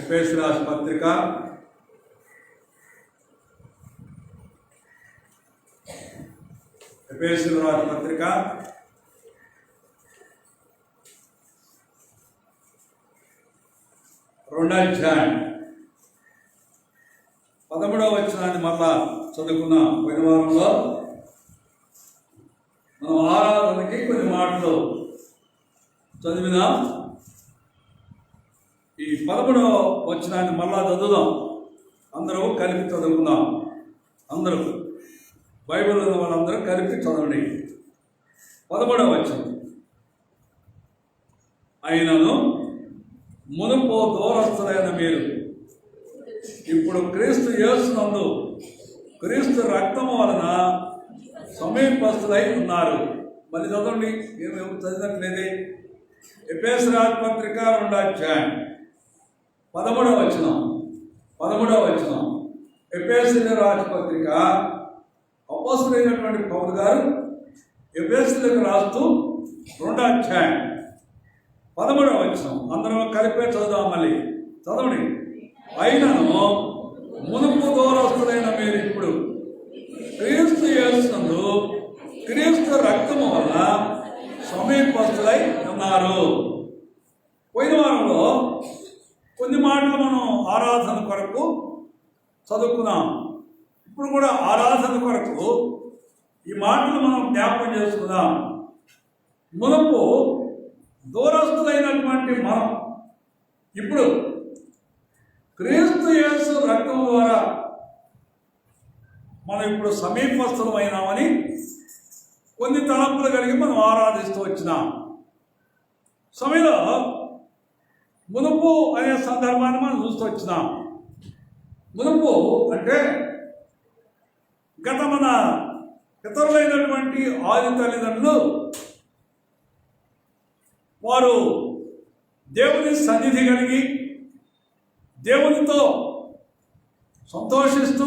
FS Raj పత్రిక. FS Raj పత్రిక. రెండో అధ్యాయం. పదమూడవ వచ్చినాన్ని మళ్ళా చదువుకున్న పోయిన వారంలో మనం ఆరాధనకి కొన్ని మాటలు చదివినాం. ఈ పదమూడవ వచ్చినాన్ని మళ్ళా చదువుదాం. అందరూ కలిపి చదువుకుందాం. అందరూ. బైబిల్ ఉన్న వాళ్ళందరూ కలిపి చదవండి. పదమూడవ వచ్చింది అయినను మునుపు దూరస్తులైన మీరు. ఇప్పుడు క్రీస్తు యేసునందు క్రీస్తు రక్తము వలన సమీపస్తులై ఉన్నారు. మళ్ళీ చదవండి ఏమేమి చదివినట్లేదే ఎపేస్ రాజ్ పత్రిక రెండో అధ్యాయం. పదమూడవ వచనం. పదమూడవ వచనం. ఎపేస్ రాజపత్రిక. అపోసరైనటువంటి అపోసులైనటువంటి పౌరు గారు ఎపేసులకు రాస్తూ రెండో అధ్యాయం. పదమూడవ వచనం. అందరం కలిపే చదువుదాం మళ్ళీ. చదవండి. అయినను మునుపు దూరస్తులైన మీరు ఇప్పుడు క్రీస్తు యేసునందు క్రీస్తు రక్తము వల్ల సమీపస్తులై ఉన్నారు. పోయిన వారంలో కొన్ని మాటలు మనం ఆరాధన కొరకు చదువుకున్నాం. ఇప్పుడు కూడా ఆరాధన కొరకు ఈ మాటలు మనం జ్ఞాపకం చేసుకుందాం. మునపు దూరస్తులైనటువంటి మనం ఇప్పుడు క్రీస్తు యేసు రక్తం ద్వారా మనం ఇప్పుడు సమీపస్థలమైనామని కొన్ని తలంపులు కలిగి మనం ఆరాధిస్తూ వచ్చినాం. సమయంలో మునుపు అనే సందర్భాన్ని మనం చూస్తూ వచ్చినాం. మునుపు అంటే గత మన ఇతరులైనటువంటి ఆది తల్లిదండ్రులు వారు దేవుని సన్నిధి కలిగి దేవునితో సంతోషిస్తూ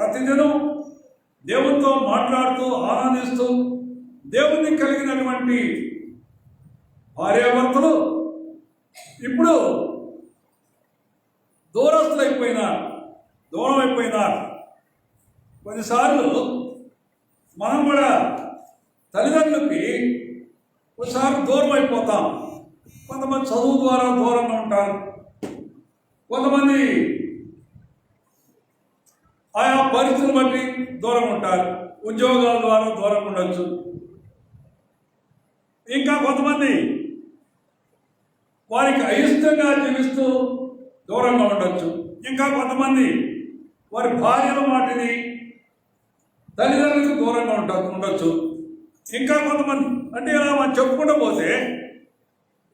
ప్రతిదినం దేవునితో మాట్లాడుతూ ఆనందిస్తూ దేవుని కలిగినటువంటి భార్యాభర్తలు ఇప్పుడు దూరస్తులైపోయినారు దూరం అయిపోయినారు కొన్నిసార్లు మనం కూడా తల్లిదండ్రులకి ఒకసారి దూరం అయిపోతాం కొంతమంది చదువు ద్వారా దూరంగా ఉంటారు. కొంతమంది ఆయా పరిస్థితిని బట్టి దూరం ఉంటారు. ఉద్యోగాల ద్వారా దూరం ఉండొచ్చు. ఇంకా కొంతమంది వారికి అయిష్టంగా జీవిస్తూ దూరంగా ఉండొచ్చు. ఇంకా కొంతమంది వారి భార్యల మాటిని తల్లిదండ్రులకు దూరంగా ఉంట ఉండొచ్చు. ఇంకా కొంతమంది అంటే ఇలా మనం చెప్పుకుంటూ పోతే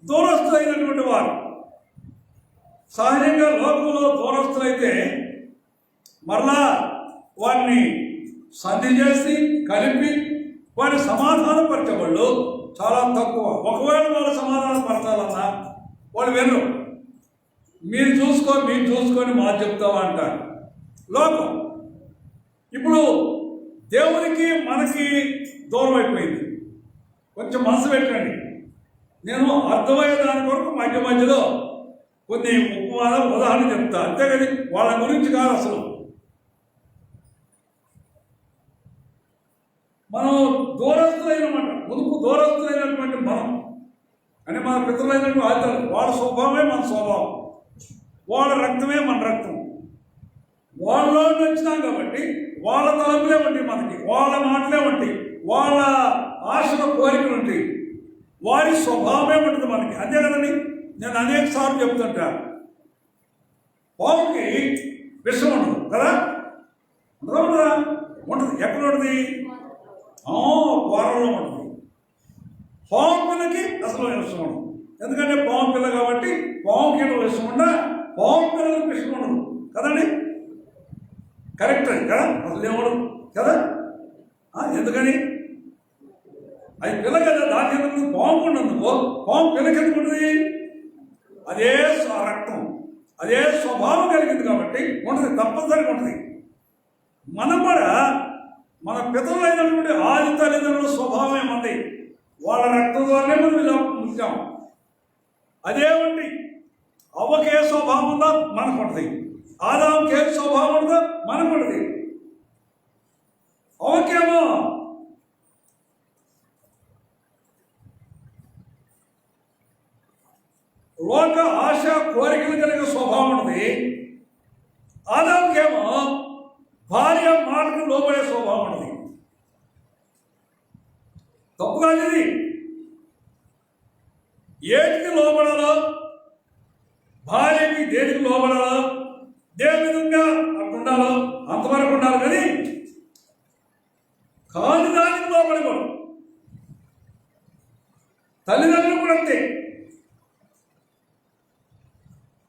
దూరస్తులైనటువంటి వారు సహజంగా లోకంలో దూరస్తులైతే మరలా వారిని సంధి చేసి కలిపి వారిని సమాధానపరిచే వాళ్ళు చాలా తక్కువ. ఒకవేళ వాళ్ళు సమాధానపరచాలన్నా వాళ్ళు వినరు. మీరు చూసుకో మీరు చూసుకొని మా చెప్తావా అంటారు. లోకం. ఇప్పుడు దేవునికి మనకి దూరం అయిపోయింది. కొంచెం మనసు పెట్టండి. నేను అర్థమయ్యే దాని కొరకు మధ్య మధ్యలో కొన్ని ఉపవాదాలు ఉదాహరణ చెప్తా. అంతేగాని వాళ్ళ గురించి కాదు అసలు. మనం దూరస్తులైనమాట ముందుకు దూరస్తులైనటువంటి మనం. అని మన పితృలైనటువంటి ఆచారం వాళ్ళ స్వభావమే మన స్వభావం. వాళ్ళ రక్తమే మన రక్తం. వాళ్ళలో వచ్చినాం కాబట్టి వాళ్ళ తలపులే ఉంటాయి మనకి వాళ్ళ మాటలే ఉంటాయి వాళ్ళ ఆశల కోరికలు ఉంటాయి. వారి స్వభావమే ఉంటుంది మనకి. అంతే కదండి నేను అనేక సార్లు చెప్తుంటా. పావుకి విషం ఉండదు కదా? ఉండదు ఉండదా? ఉంటుంది ఎక్కడ ఉంటుంది ఆ, ఉంటుంది. పాము పిల్లకి అసలు ఇష్టం ఉండదు. ఎందుకంటే పాము పిల్ల కాబట్టి పాము కింద విషం ఉండ పాము పిల్లలకు ఇష్టం ఉండదు. కదండి? కరెక్ట్ కదా? అసలు ఏమడదు కదా? ఎందుకని? అది పిల్ల కదా దాని ఎందుకు పాము ఉండదు పాము పిల్లకి ఎందుకు ఉంటుంది అదే స్వ- రక్తం. అదే స్వభావం కలిగింది కాబట్టి ఉంటుంది తప్పనిసరిగా ఉంటుంది. మనం కూడా మన పితరులైనటువంటి ఆది తల్లిదండ్రుల స్వభావం ఏమంది? వాళ్ళ రక్తం ద్వారానే మనం ఇలా పుట్టాం అదే ఉండి స్వభావం ఉందా? మనకు ఉంటుంది ఆదాంకే స్వభావం ఉందో? మనకు ఉంటుంది అవకేమో లోక ఆశ కోరికలు కలిగే స్వభావం ఉంటుంది. ఆదాంకేమో భార్య మాటకు లోబడే స్వభావం అనేది తప్పు కాదు ఏటికి లోబడాలో? భార్యకి దేనికి లోబడాలో? దేని విధంగా అట్టుండాలో? అంతవరకు ఉండాలి కానీ కాని దానికి లోబడకూడదు. తల్లిదండ్రులు కూడా అంతే.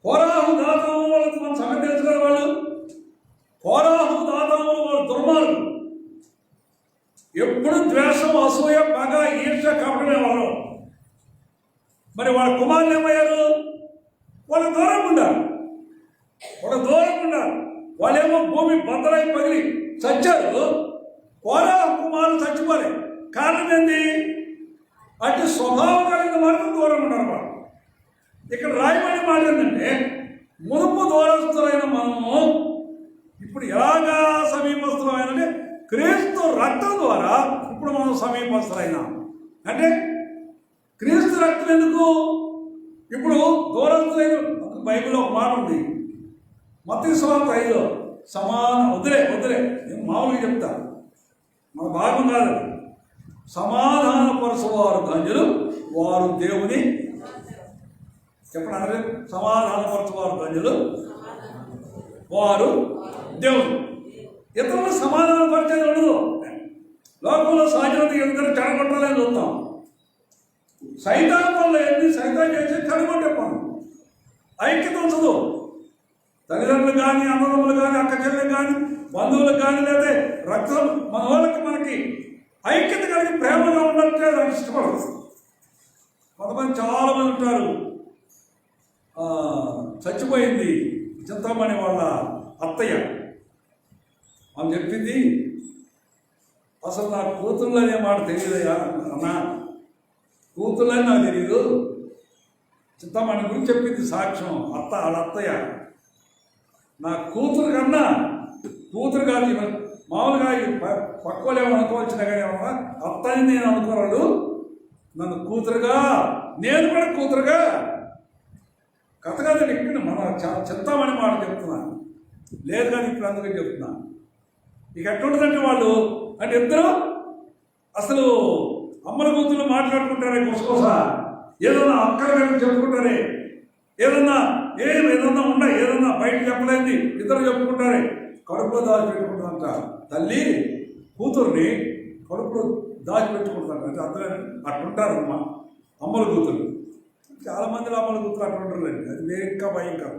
కోరాహు దాతము వాళ్ళకి మనం సంగతి వాళ్ళు కోరా వాళ్ళు దుర్మార్గులు ఎప్పుడు ద్వేషం అసూయ పగ ఈర్ష కపటమే వాడు మరి వాళ్ళ కుమారులు ఏమయ్యారు? వాళ్ళ దూరం ఉండాలి. వాళ్ళ దూరం ఉండాలి. వాళ్ళేమో భూమి బద్దలై పగిలి చచ్చారు. కోరా కుమారులు చచ్చిపోలే. కారణం ఏంది? అటు స్వభావం కలిగిన వరకు దూరం ఉన్నారు వాళ్ళు. ఇక్కడ రాయబడి మాట ఏంటంటే మునుపు దూరస్తులైన మనము ఇప్పుడు ఎలాగా క్రీస్తు రక్తం ద్వారా ఇప్పుడు మనం సమీపస్తులైనాం అంటే క్రీస్తు రక్తం ఎందుకు? ఇప్పుడు దూరస్తులైన బైబిల్లో ఒక మాట ఉంది. మత స్వార్థ ఐదో సమాన వదిలే వదిలే నేను మామూలుగా చెప్తా. మన భాగం కాదు. సమాధానపరచువారు ధన్యులు వారు దేవుని చెప్పడానికి సమాధాన సమాధానపరచువారు ధన్యులు వారు దేవుడు ఇతరులు సమాధానపరిచేది ఉండదు. లోకంలో సహజంగా ఎందుకంటే చెడగొట్టాలని చూస్తాం. సైతాన్ వల్ల ఏంది సైతాన్ చేసి చెడగొట్టే పనులు ఐక్యత ఉంచదు తల్లిదండ్రులు కానీ అన్నదమ్ములు కానీ అక్క చెల్లెలు కానీ బంధువులు కానీ లేదా రక్తం మన వాళ్ళకి మనకి ఐక్యత కలిగి ప్రేమగా ఉండాలంటే నాకు ఇష్టపడదు. కొంతమంది చాలా మంది ఉంటారు చచ్చిపోయింది చింతామణి వాళ్ళ అత్తయ్య. ఆమె చెప్పింది. అసలు నా కూతుళ్ళు అనే మాట తెలియదయ్యా అన్నా కూతుళ్ళని అని నాకు తెలియదు చిత్తమ్మని గురించి చెప్పింది సాక్ష్యం అత్త వాళ్ళ అత్తయ్య. నా కూతురు కన్నా కూతురు కాదు మామూలుగా పక్కలు ప- అనుకోవచ్చిన కానీ ఏమన్నా అత్తని నేను అనుకోరాడు నన్ను కూతురుగా నేను కూడా కూతురుగా. కథ కాదని ఇక్కడ మన చ- మాట చెప్తున్నాను లేదు కానీ ఇప్పుడు అందుకని చెప్తున్నా. ఇక ఎట్లుంటుందంటే వాళ్ళు అంటే ఇద్దరు అసలు అమ్మల గొంతులు మాట్లాడుకుంటారే గుసగుస ఏదన్నా అక్కల చెప్పుకుంటారే. ఏదన్నా ఏం ఏదన్నా ఉండ ఏదన్నా బయట చెప్పలేంది ఇద్దరు చెప్పుకుంటారే. కడుపులో దాచిపెట్టుకుంటుందంట తల్లి కూతుర్ని కడుపులో దాచిపెట్టుకుంటారు అంటే అర్థం అట్లుంటారు అమ్మ అమ్మల కూతురు చాలా మంది అమ్మల కూతురు అట్లుంటారండి అది వేరే ఇంకా భయంకరం.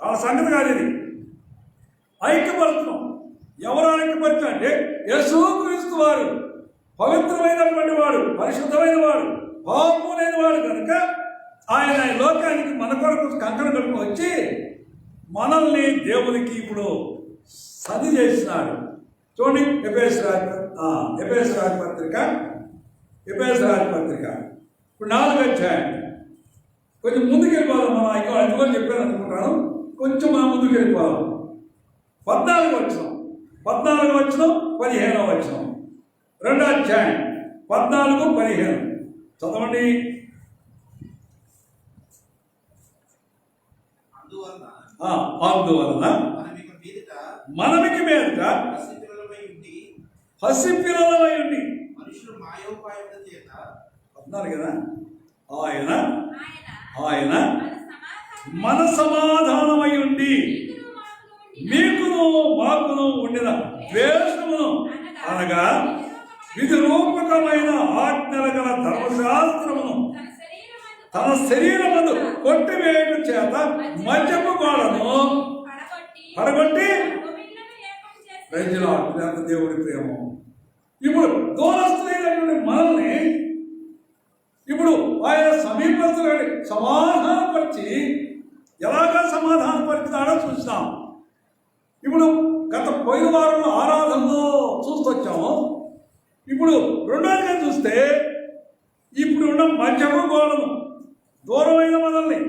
ఆ సంగతి కాదు ఇది. ఐక్యపరుస్తున్నాం ఎవరు ఐక్యపరచు అంటే యశోక్రీస్తు వారు. పవిత్రమైనటువంటి వాడు పరిశుద్ధమైన వాడు పాపం లేని వాడు కనుక ఆయన ఈ లోకానికి మన కొరకు కంకణ కట్టుకు వచ్చి మనల్ని దేవునికి ఇప్పుడు సది చేసినాడు. చూడండి ఎబేస్ రాజ ఎబేస్ రాజపత్రిక ఎబేస్ రాజపత్రిక ఇప్పుడు నాలుగు అధ్యాయం కొంచెం ముందుకు వెళ్ళిపోదాం మనం. ఇంకో అది కూడా చెప్పాను అనుకుంటాను. కొంచెం మనం ముందుకు వెళ్ళిపోదాం. పద్నాలుగు వచ్చాం పద్నాలుగు వచ్చిన పదిహేనవ వచ్చిన రెండో అధ్యాయం పద్నాలుగు పదిహేను. చదవండి. అందువలన మనమికి మీదట పసిపిల్లలమై ఉండి మనుషులు మాయోపాయముల చేత కదా? ఆయన ఆయన మన సమాధానమై ఉండి. మీకును మాకును ఉండిన ద్వేషమును. అనగా విధి రూపకమైన ఆజ్ఞల గల ధర్మశాస్త్రమును. తన శరీరమందు తన కొట్టివేయట చేత మద్యపు గోడను పడగొట్టి ప్రజల దేవుడి ప్రేమ ఇప్పుడు దూరస్తులైనటువంటి మనల్ని ఇప్పుడు ఆయన సమీపస్తులని సమాధానపరిచి ఎలాగ సమాధానపరుచుతాడో చూస్తాం. ఇప్పుడు గత పోయిన వారంలో ఆరాధనలో చూస్తొచ్చాము. ఇప్పుడు రెండోదిగా చూస్తే ఇప్పుడు ఉన్న మధ్యము గోళము దూరమైన మనల్ని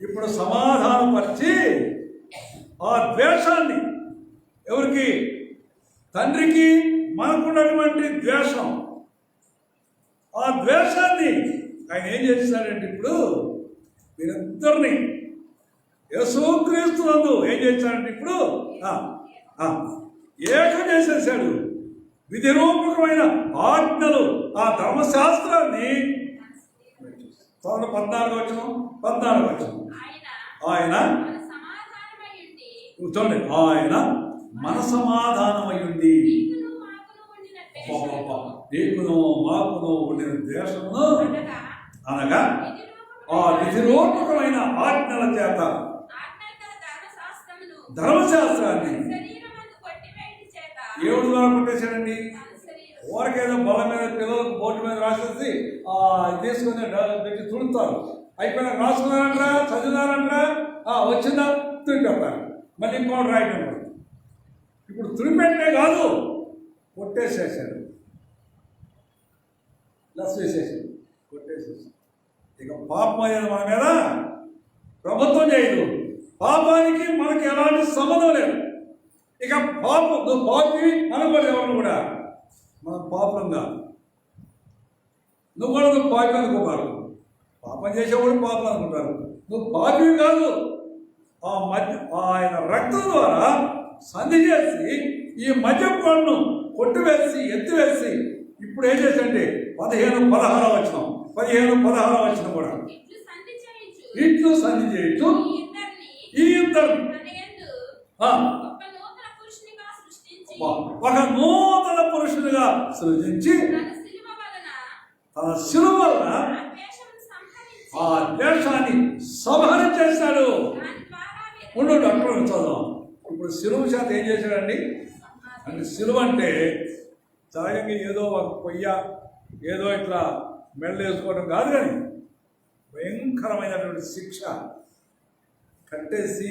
ఇప్పుడు సమాధానపరిచి ఆ ద్వేషాన్ని ఎవరికి? తండ్రికి మనకున్నటువంటి ద్వేషం. ఆ ద్వేషాన్ని ఆయన ఏం చేస్తాడంటే ఇప్పుడు మీరిద్దరిని యేసుక్రీస్తునందు ఏం చేశాడంటే ఇప్పుడు? ఏకం చేసేసాడు విధి రూపకమైన ఆజ్ఞలు ఆ ధర్మశాస్త్రాన్ని. తొమ్మిది పద్నాలుగు వచ్చిన పద్నాలుగు వచ్చిన ఆయన చూడండి ఆయన మన సమాధానమై ఉండి మీకును మాకును ఉండిన అబ్బబ్బబ్బ. ద్వేషమును నీకును మాకును ఉండిన దేశమును అనగా ఆ విధిరూపకమైన ఆజ్ఞల చేత ధర్మశాస్త్రాన్ని ఏడు ద్వారా కొట్టేశాడండి. ఊరికేదో బల మీద పిల్లలకు బోర్డు మీద రాసేసి తీసుకుని పెట్టి తుడుతారు. అయిపోయినా రాసుకున్నారంటరా చదివినారంటరా? ఆ వచ్చిందా? తుడిపెడతారు మళ్ళీ ఇంకోటి రాయటం. ఇప్పుడు తుడిపెట్టే కాదు కొట్టేసేసాడు లస్ వేసేసాడు కొట్టేసేసాడు ఇక పాపం అనేది మన మీద ప్రభుత్వం చేయదు. పాపానికి మనకి ఎలాంటి సంబంధం లేదు. ఇక పాపం నువ్వు పాపి అనుకోలేదు ఎవరు కూడా మనం పాపంగా నువ్వు కూడా నువ్వు పాపి అనుకోబారు. పాపం చేసేవాడు పాపం అనుకుంటారు. నువ్వు పాపి కాదు. ఆ మధ్య ఆయన రక్తం ద్వారా సంధి చేసి ఈ మధ్య పన్ను కొట్టివేసి ఎత్తివేసి ఇప్పుడు ఏం చేసండి పదిహేను పదహారు వచ్చిన పదిహేను పదహారు వచ్చిన కూడా. ఇట్లు సంధి చేయించు. ఇట్లు సంధి చేయొచ్చు ఈ ఇద్దరు. ఒక నూతన పురుషునిగా సృజించి తన శిలువ వలన ఆ దేశాన్ని సంహరణ చేశాడు. ఉండు అక్కడ చదువు ఇప్పుడు శిలువ చేత ఏం చేశాడండి? అంటే శిలువ అంటే సహజంగా ఏదో ఒక పొయ్య ఏదో ఇట్లా మెడలు వేసుకోవడం కాదు కానీ భయంకరమైనటువంటి శిక్ష. కట్టేసి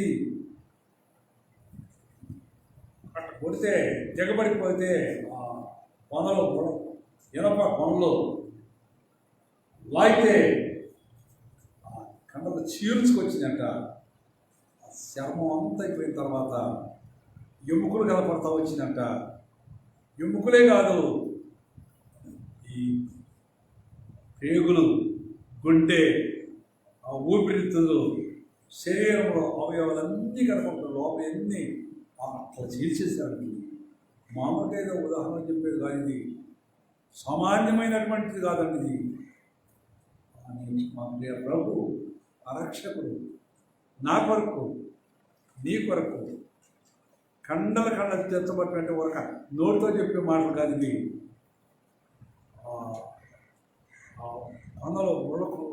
అట్లా కొడితే దిగబడిపోతే ఆ పొనలో ఇనప కొనలు లాగితే ఆ కండలు చీల్చుకొచ్చిందంట ఆ శర్మం అంతా అయిపోయిన తర్వాత ఎముకలు కనపడతా వచ్చిందంట ఎముకలే కాదు ఈ పేగులు గుండె ఆ ఊపిరితిత్తులు శరీరంలో అవయవాలన్నీ కనపడుతుంది లోపల ఎన్ని? అట్లా చీల్చేశాడు. మామూలుగా ఏదో ఉదాహరణ చెప్పేది కాదు ఇది. సామాన్యమైనటువంటిది కాదండి ఇది. అని మా ప్రియ ప్రభు అరక్షకుడు నా కొరకు నీ కొరకు కండల కండ తెచ్చబట్టినట్టు ఒక నోటితో చెప్పే మాటలు కాదు ఇది. ఆ, ఆ అదా ముళ్ళకు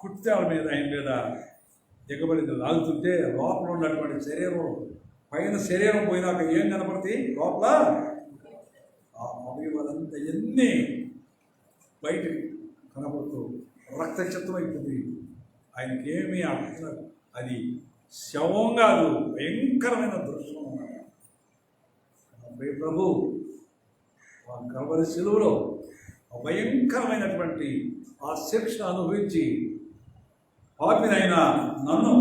ఎట్లుండేయట మీద ఆయన మీద దిగబడి లాగుతుంటే లోపల ఉన్నటువంటి శరీరం పైన శరీరం పోయినాక ఏం కనపడుతుంది లోపల ఆ అవయవాలంతా ఎన్ని బయట కనపడుతూ రక్తచిత్తమైపోతుంది. ఆయనకి ఆయనకేమీ అర్థం అది శవం కాదు భయంకరమైన దృశ్యం అన్నమాట. ప్రభు ఆ కలవరి సెలువులో భయంకరమైనటువంటి ఆ శిక్ష అనుభవించి పాపినైన నన్ను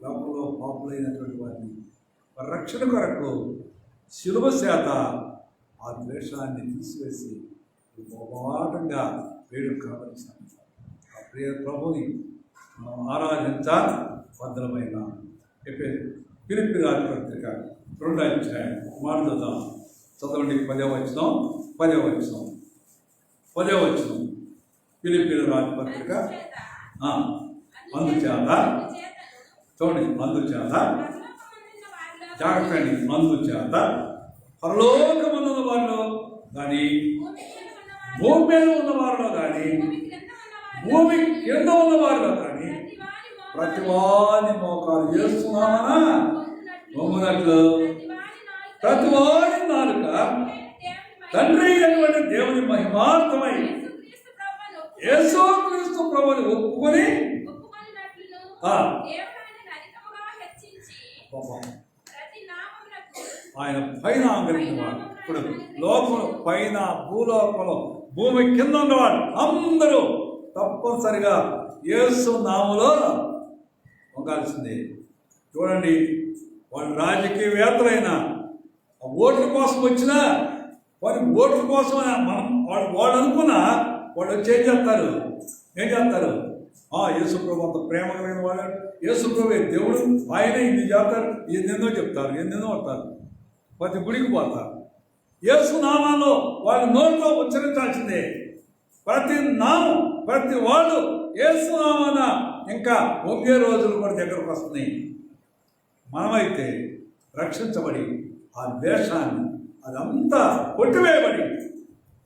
లోకంలో పాపులైనటువంటి వారిని రక్షణ కొరకు శిలువ చేత ఆ ద్వేషాన్ని తీసివేసి పోరాటంగా వేడుక కనబరిచాను ఆ ప్రియ ప్రభుని మనం ఆరాధించ భద్రమైన పిలిపి రాజు పత్రిక రెండు అధ్యాయం మారుదాం చదవండి పదే వచ్చినాం పదే వచ్చినాం పదే వచ్చినాం పిలిపి రాజు పత్రిక అందుచేత చూడండి అందుచేత జాగ్రత్త అందుచేత పరలోకమందున్న వారిలో కానీ భూమి మీద ఉన్న వారిలో కానీ భూమి కింద ఉన్నవారిలో ఉన్న వారిలో కానీ ప్రతి ప్రతి వాని వాని మోకాలు చేస్తున్నామనా పొందినట్లు పొందినట్లు ప్రతి వాని నాలుక ప్రతి వారి నాలుక తండ్రి అయినటువంటి దేవుని మహిమార్థమై యేసుక్రీస్తు ప్రభుని ఒప్పుకొని ఆయన పైన ఆగ్రహించేవాడు ఇప్పుడు లోకంలో పైన భూలోకంలో భూమి కింద ఉన్నవాడు. అందరూ తప్పనిసరిగా యేసు నాములో పొందాల్సిందే. చూడండి వాళ్ళు రాజకీయవేత్తలైన ఆ ఓట్ల కోసం వచ్చినా వారి ఓట్ల కోసం మనం వాళ్ళు వాళ్ళు అనుకున్నా వాళ్ళు వచ్చి ఏం చేస్తారు? ఏం చేస్తారు? ఆ యేసుప్రభు అంత ప్రేమ కలిగిన వాళ్ళు యేసుప్రభు దేవుడు. ఆయనే ఇది చేస్తారు. ఎన్నెన్నో చెప్తారు ఎన్నెన్నో అంటారు. ప్రతి గుడికి పోతారు. యేసు నామాలో వాళ్ళు నోటితో ఉచ్చరించాల్సిందే. ప్రతి నామం ప్రతి వాళ్ళు యేసు నామాన ఇంకా ఒకే రోజులు కూడా దగ్గరకు వస్తున్నాయి. మనమైతే రక్షించబడి ఆ ద్వేషాన్ని అదంతా కొట్టివేయబడి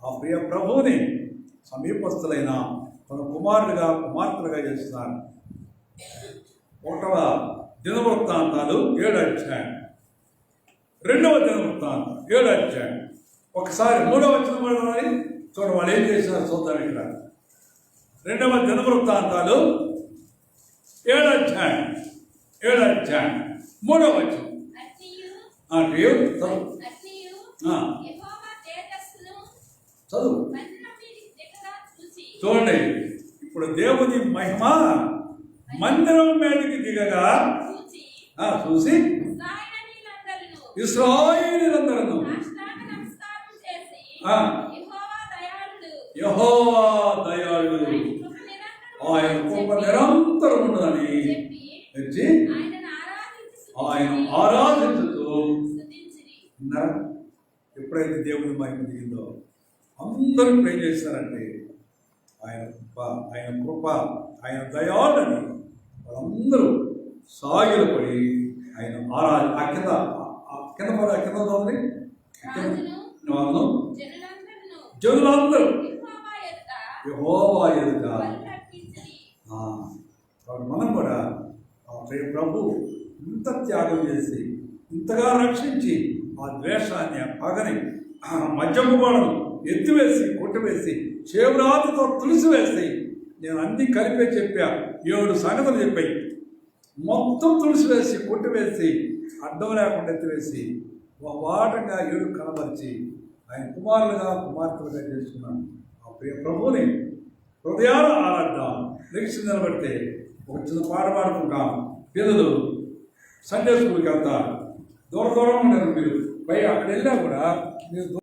ఆ ప్రియ ప్రభువుని సమీపస్తులైన తన కుమారుడిగా కుమార్తెలుగా చేస్తున్నారు. ఒకటవ దినవృత్తాంతాలు ఏడు అధ్యాయం. రెండవ దినవృత్తాంతం ఏడు అధ్యాయం. ఒకసారి మూడవ వాళ్ళు చూడ వాళ్ళు ఏం చేసినారు చూద్దాం ఇక్కడ. రెండవ దినవృత్తాంతాలు ఏడు అధ్యాయం. ఏడు అధ్యాయం. మూడవ వచ్చిన చదువు. చదువు మందిరం మీదికి దిగగా చూసి చూడండి ఇప్పుడు దేవుని మహిమ మందిరం మీదకి దిగగా చూసి. ఆ. యెహోవా దయాళుడు. ఆయన కృప నిరంతరం ఉన్నదని చెప్పి. తెచ్చి ఆయన. ఆరాధించుతూ? ఎప్పుడైతే దేవుని మహిమ దిగిందో అందరూ ప్రే చేశారంటే ఆయన కృప ఆయన దయాలని వాళ్ళందరూ సాగిలపడి ఆయన ఆరా ఆ కింద కింద పద కింద చదవండి రాజును వాళ్ళు జనులందరిను జనులందరూ. యెహోవా ఎదుట కాబట్టి మనం కూడా ప్రభు ఇంత త్యాగం చేసి ఇంతగా రక్షించి ఆ ద్వేషాన్ని ఆ పగని మద్యపు గోడను ఎత్తివేసి కొట్టివేసి చేవ్రాతతో వేస్తాయి. నేను అన్ని కలిపే చెప్పా. ఏడు సంగతులు చెప్పాయి. మొత్తం తులసి తులసివేసి కొట్టివేసి అడ్డం లేకుండా ఎత్తివేసి వాటంగా ఏడు కనబరిచి ఆయన కుమారులుగా కుమార్తెలుగా చేసుకున్నాను ఆ ప్రియ ప్రభువుని హృదయాలు ఆరాధన నిరీక్షణ నిలబడితే ఒక చిన్న పాట పాడుకుంటాం. పిల్లలు సండే స్కూల్కి వెళ్తారు. దూర దూరం ఉండరు మీరు. పై అక్కడ వెళ్ళినా కూడా మీరు